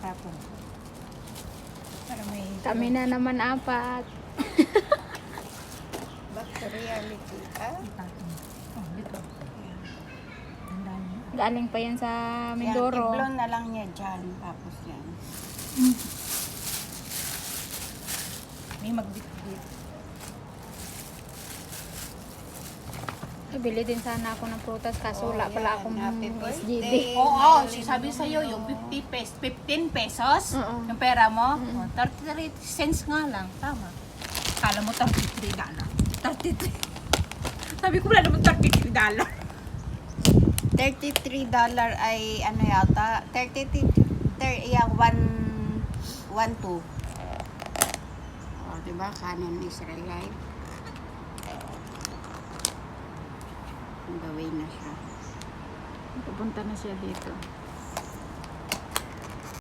Tapon. Para may... Kami na naman apat. Back to reality. Ah? Tapon. Oh, dito. Galing pa yan sa Yan, Mindoro. i-blow na lang niya dyan. Tapos yan. May magbitbit. Bili din sana ako ng prutas kaso Oh, wala pala akong Happy SGD. birthday. Oo, oh, sabi sa'yo, yung 50 pesos, 15 pesos, Oo. yung pera mo, oh, 33 cents nga lang. Tama. Kala mo 33 dollar. 33. Sabi ko wala naman 33 dollar. 33 dollar ay ano yata? 33 ter, yung 1 1 2. Oh, 'di ba? Kanan Israelite. On na siya. Pupunta na siya dito.